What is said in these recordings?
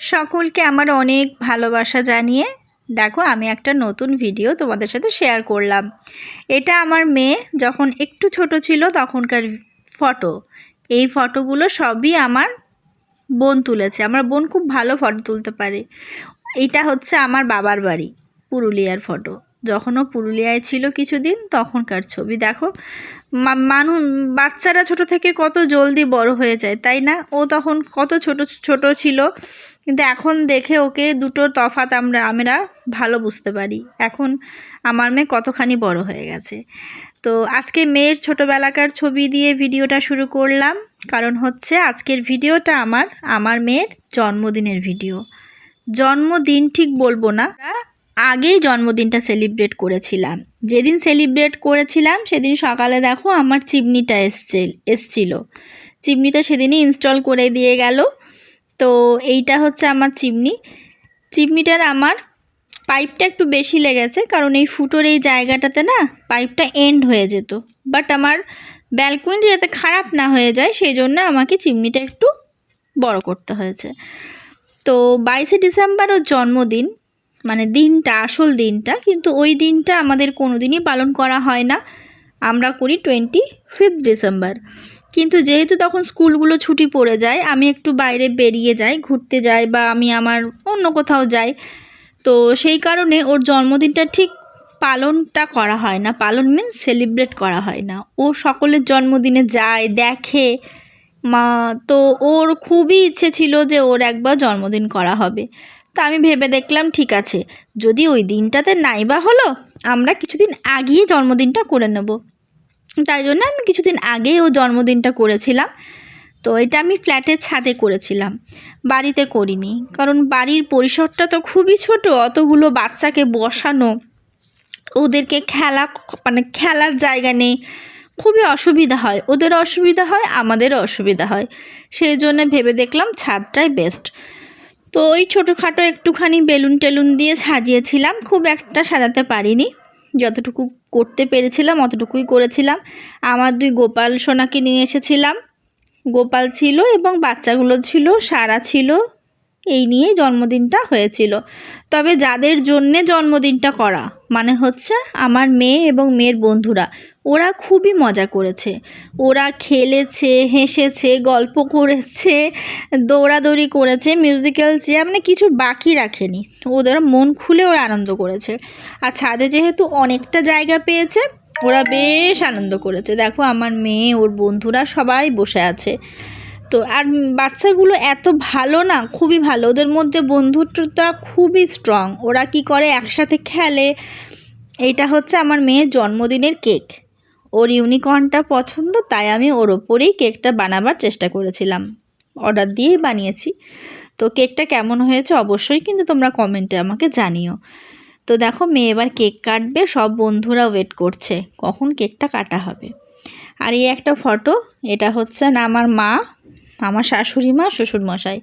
সকলকে আমার অনেক ভালোবাসা জানিয়ে দেখো, আমি একটা নতুন ভিডিও তোমাদের সাথে শেয়ার করলাম। এটা আমার মেয়ে যখন একটু ছোট ছিল তখনকার ফটো এই ফটোগুলো সবই আমার বোন তুলেছে। আমার বোন খুব ভালো ফটো তুলতে পারে। এটা হচ্ছে আমার বাবার বাড়ি, পুরুলিয়ার ফটো যখন ও পুরুলিয়ায় ছিল কিছুদিন তখনকার ছবি। দেখো মানুষ বাচ্চারা ছোট থেকে কত জলদি বড় হয়ে যায়, তাই না? ও তখন কত ছোট ছোট ছিল কিন্তু এখন দেখে ওকে দুটো তফাত আমরা আমরা ভালো বুঝতে পারি। এখন আমার মেয়ে কতখানি বড় হয়ে গেছে। তো আজকে মেয়ের ছোটোবেলাকার ছবি দিয়ে ভিডিওটা শুরু করলাম। কারণ হচ্ছে আজকের ভিডিওটা আমার আমার মেয়ের জন্মদিনের ভিডিও। জন্মদিন ঠিক বলব না, আগেই জন্মদিনটা সেলিব্রেট করেছিলাম। যেদিন সেলিব্রেট করেছিলাম সেদিন সকালে দেখো আমার চিমনিটা এসছে, এসছিল। চিমনিটা সেদিনই ইনস্টল করে দিয়ে গেল। তো এইটা হচ্ছে আমার চিমনি। চিমনিটার আমার পাইপটা একটু বেশি লেগেছে, কারণ এই ফুটোর এই জায়গাটাতে না পাইপটা এন্ড হয়ে যেত। বাট আমার ব্যালকনিটা যাতে খারাপ না হয়ে যায়, সেই জন্য আমাকে চিমনিটা একটু বড় করতে হয়েছে। তো বাইশে ডিসেম্বর ওর জন্মদিন মানে দিনটা, আসল দিনটা, কিন্তু ওই দিনটা আমাদের কোনো দিনই পালন করা হয় না। আমরা করি টোয়েন্টি ফিফথ ডিসেম্বর। কিন্তু যেহেতু তখন স্কুলগুলো ছুটি পড়ে যায়, আমি একটু বাইরে বেরিয়ে যাই, ঘুরতে যাই বা আমি আমার অন্য কোথাও যাই। তো সেই কারণে ওর জন্মদিনটা ঠিক পালনটা করা হয় না। পালন মিন সেলিব্রেট করা হয় না। ও সকলের জন্মদিনে যায়, দেখে, মা, তো ওর খুবই ইচ্ছে ছিল যে ওর একবার জন্মদিন করা হবে। তা আমি ভেবে দেখলাম, ঠিক আছে, যদি ওই দিনটাতে নাইবা হলো, আমরা কিছুদিন আগেই জন্মদিনটা করে নেব। তাই জন্য আমি কিছুদিন আগেই ও জন্মদিনটা করেছিলাম। তো এটা আমি ফ্ল্যাটের ছাদে করেছিলাম। বাড়িতে করিনি। কারণ বাড়ির পরিসরটা তো খুবই ছোট, অতগুলো বাচ্চাকে বসানো, ওদেরকে খেলা মানে খেলার জায়গা নেই। খুবই অসুবিধা হয়। ওদের অসুবিধা হয় আমাদেরও অসুবিধা হয়। সেই জন্য ভেবে দেখলাম ছাদটাই বেস্ট তো ওই ছোটোখাটো একটুখানি বেলুন টেলুন দিয়ে সাজিয়েছিলাম। খুব একটা সাজাতে পারিনি। যতটুকু করতে পেরেছিলাম, অতটুকুই করেছিলাম। আমার দুই গোপাল সোনাকে নিয়ে এসেছিলাম। গোপাল ছিল এবং বাচ্চাগুলো ছিল, সারা ছিল। এই নিয়েই জন্মদিনটা হয়েছিল। তবে যাদের জন্যে জন্মদিনটা করা মানে হচ্ছে আমার মেয়ে এবং মেয়ের বন্ধুরা, ওরা খুবই মজা করেছে। ওরা খেলেছে, হেসেছে, গল্প করেছে, দৌড়াদৌড়ি করেছে মিউজিক্যাল চেয়ার মানে কিছু বাকি রাখেনি। ওদের মন খুলে ওরা আনন্দ করেছে। আর ছাদে যেহেতু অনেকটা জায়গা পেয়েছে, ওরা বেশ আনন্দ করেছে। দেখো আমার মেয়ে, ওর বন্ধুরা সবাই বসে আছে। তো আর বাচ্চাগুলো এত ভালো না, খুবই ভালো। ওদের মধ্যে বন্ধুত্বটা খুবই স্ট্রং ওরা কি করে? একসাথে খেলে। এইটা হচ্ছে আমার মেয়ের জন্মদিনের কেক। ওর ইউনিকর্নটা পছন্দ, তাই আমি ওর ওপরেই কেকটা বানাবার চেষ্টা করেছিলাম। অর্ডার দিয়েই বানিয়েছি। তো কেকটা কেমন হয়েছে অবশ্যই কিন্তু তোমরা কমেন্টে আমাকে জানিও। তো দেখো মেয়ে এবার কেক কাটবে, সব বন্ধুরা ওয়েট করছে, কখন কেকটা কাটা হবে। আর এই একটা ফটো এটা হচ্ছে না আমার মা, আমার শাশুড়ি মা, শ্বশুরমশাই।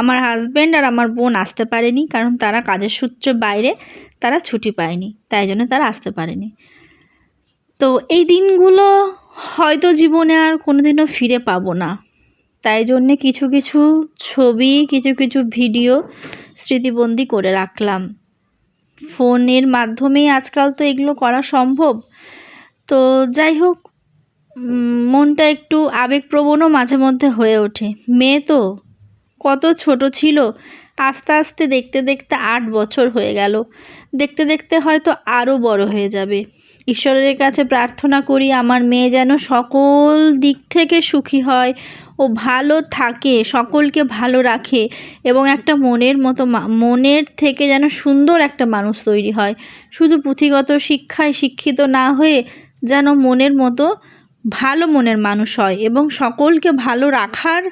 আমার হাজব্যান্ড আর আমার বোন আসতে পারেনি, কারণ তারা কাজের সূত্রে বাইরে, তারা ছুটি পায়নি, তাই জন্য তারা আসতে পারেনি। তো এই দিনগুলো হয়তো জীবনে আর কোনো দিনও ফিরে পাবো না। তাই জন্যে কিছু কিছু ছবি, কিছু কিছু ভিডিও স্মৃতিবন্দি করে রাখলাম। ফোনের মাধ্যমেই আজকাল তো এগুলো করা সম্ভব। তো যাই হোক মনটা একটু আবেগপ্রবণও মাঝে মধ্যে হয়ে ওঠে। মেয়ে তো কত ছোট ছিল, আস্তে আস্তে দেখতে দেখতে আট বছর হয়ে গেল। দেখতে দেখতে হয়তো আরও বড় হয়ে যাবে। ঈশ্বরের কাছে প্রার্থনা করি, আমার মেয়ে যেন সকল দিক থেকে সুখী হয় ও ভালো থাকে, সকলকে ভালো রাখে এবং একটা মনের মতো মনের থেকে যেন সুন্দর একটা মানুষ তৈরি হয়। শুধু পুঁথিগত শিক্ষায় শিক্ষিত না হয়ে যেন মনের মতো ভালো মনের মানুষ হয় এবং সকলকে ভালো রাখার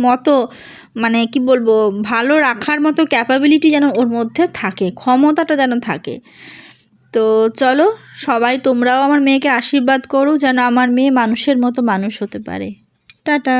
মতো মানে কি বলব, ভালো রাখার মতো ক্যাপাবিলিটি যেন ওর মধ্যে থাকে, ক্ষমতাটা যেন থাকে। তো চলো, সবাই তোমরাও আমার মেয়েকে আশীর্বাদ করো যেন আমার মেয়ে মানুষের মতো মানুষ হতে পারে। টাটা